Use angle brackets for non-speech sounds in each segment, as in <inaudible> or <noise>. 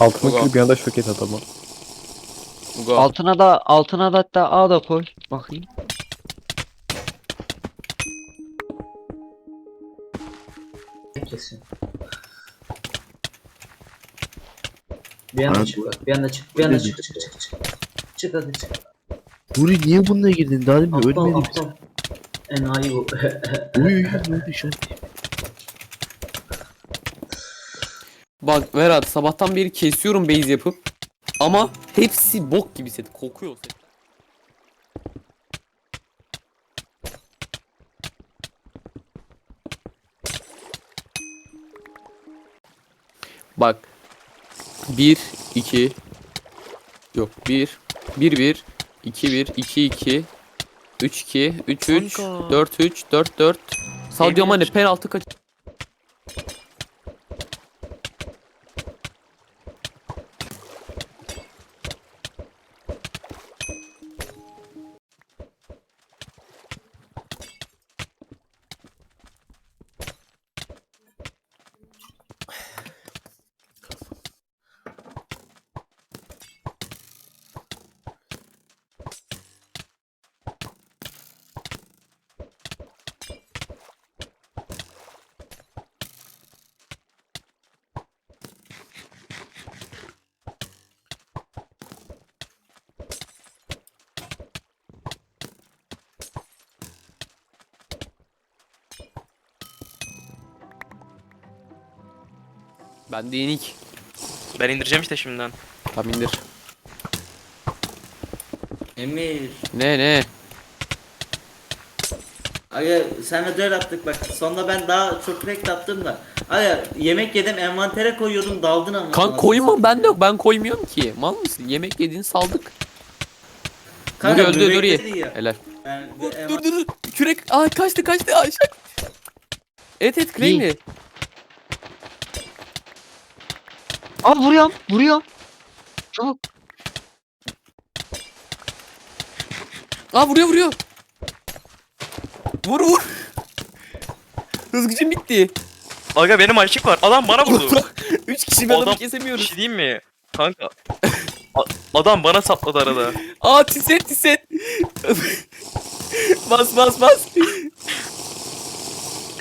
Altına Ulan. kırıp bir anda şok et adamı. Ugo. Altına da altına da hatta A da koy. Bakayım. Kesin. Bir anda Abi çık bak. Bir anda çık. Bir anda Ne çık çık çık çık. Çık hadi çık. Nuri niye bununla girdin? Daha demin Aptal ölmedik. aptal. Enayi bu. <laughs> Uy uy şu an. Bak Berat sabahtan beri kesiyorum base yapıp. Ama hepsi bok gibi set. Kokuyor set. Bak. 1 2 Yok 1 1 1 2 1 2 2 3 2 3 3 Kanka. 4 3 4 4 Sadio Mane penaltı kaç Ben de yenik. Ben indireceğim işte şimdiden. Tam indir. Emir. Ne ne? Aga senle duel attık bak. Sonra ben daha çok renk attım da. Aga yemek yedim envantere koyuyordum daldın ama. Kan koyma ben de yok ben koymuyorum ki. Mal mısın? Yemek yediğini saldık. Kanka, Nuri öldü Nuri. dedi ya. Helal. Ben, Dur envan- dur dur. Kürek. Aa kaçtı kaçtı. Aşağı. Evet evet claimli. Aa vuruyorum. Vuruyorum. Çabuk. Aa vuruyor vuruyor. Vur vur. Hız gücüm bitti. Aga benim aşık var. Adam bana vurdu. Üç kişi bir adamı Bir kesemiyoruz. şey diyeyim mi? Kanka. A- adam bana sapladı arada. Aa tiset tiset. <laughs> bas bas bas.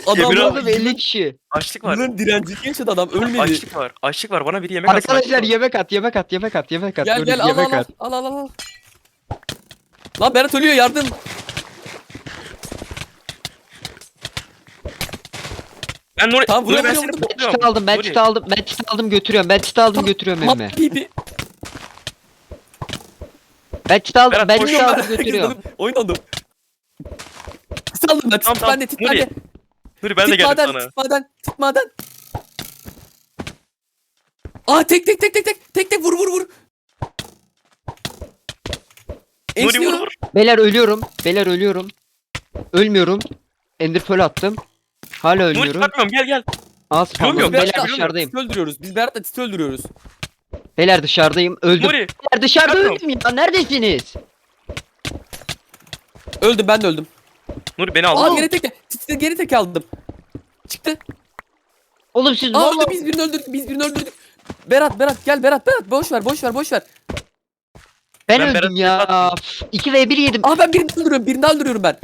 Adam Emir Oğlum 50 kişi. Açlık var. Bunun direncini yaşadı adam ölmedi. Açlık var. Açlık var. Bana biri yemek. Arkadaşlar açlık var. yemek at yemek at yemek at yemek at. Gel Nuri, gel al yemek al al. at. Al al al. al. Lan Berat ölüyor yardım. Ben Nuri, Tamam, Nuri ben vuruyorum, seni vuruyorum. Ben topluyorum. çit aldım ben Nuri. çit aldım ben çit aldım götürüyorum ben çit aldım götürüyorum emme. pipi. Ben çit aldım Berat, <laughs> ben lan, aldım götürüyorum. Oyun oldu. Saldım ben. Tamam, tamam. bende tit Nuri, bende. Nuri ben de geldim maden, sana. Tit maden. Aa tek tek tek tek tek tek tek vur vur vur. Nuri vur vur. Beyler ölüyorum. Beyler ölüyorum. Ölmüyorum. Ender pearl attım. Hala Nuri ölmüyorum. çıkartmıyorum gel gel. Az Yok, kaldı. yok, Beyler çıkarmıyorum. dışarıdayım. Tit öldürüyoruz. Biz Berat'la tit öldürüyoruz. Beyler dışarıdayım. Öldüm. Nuri. Beyler dışarıda öldüm ya. Neredesiniz? Öldüm ben de öldüm. Nuri beni Aa geri tek Tit'i geri tek aldım. Çıktı. Oğlum siz Aa öldü vallahi biz birini öldürdük. Biz birini öldürdük. Berat Berat gel Berat Berat boş ver boş ver boş ver. ben, Ben öldüm Berat'ı ya. atmadım. 2 v 1 yedim. Aa ben birini öldürüyorum. Birini daha öldürüyorum ben.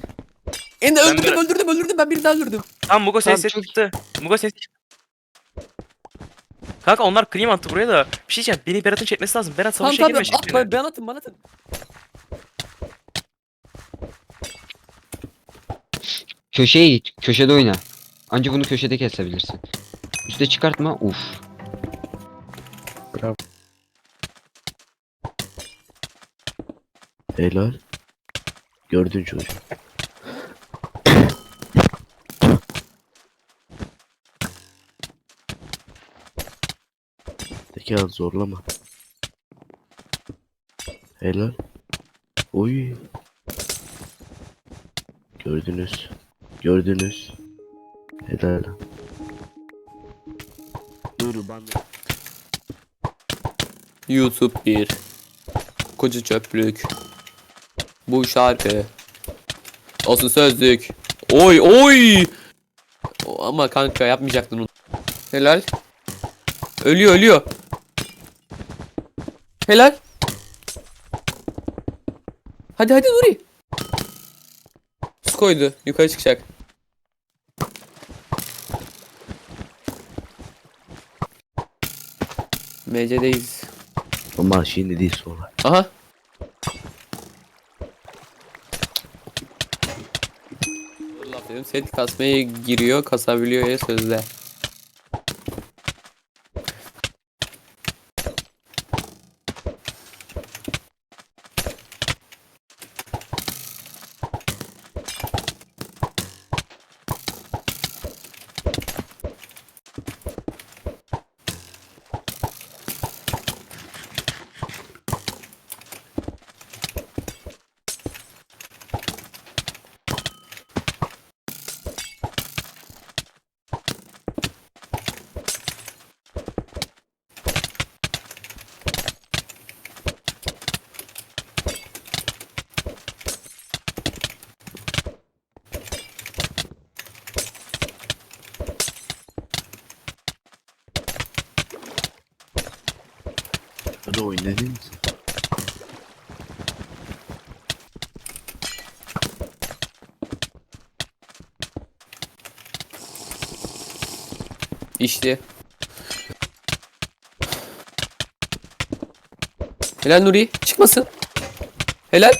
En Ben öldürdüm Berat- öldürdüm öldürdüm ben birini daha öldürdüm. Tamam Mugo Tamam, ses çok- çıktı. Mugo ses çıktı. Kanka onlar cream attı buraya da. Bir şey diyeceğim. Beni Berat'ın çekmesi lazım. Berat Tamam savaşa tamam girmeyecek at beni. bana, ben atın bana atın. Köşeye git. Köşede oyna. Anca bunu köşede kesebilirsin. Üste çıkartma. Uf. Bravo. Helal. Gördün çocuğu. Tekan zorlama. Helal. Oy. Gördünüz. Gördünüz. Helal. Dur ben YouTube bir. Koca çöplük. Bu şarkı. Olsun sözlük. Oy oy. O- Ama kanka yapmayacaktın onu. Helal. Ölüyor ölüyor. Helal. Hadi hadi Nuri. Su koydu. Yukarı çıkacak. MC'deyiz. Ama şimdi değil sonra. Aha. Dedim. Set kasmaya giriyor. Kasabiliyor ya sözde. Oynadın mı? İşte. Helal Nuri. Çıkmasın. Helal.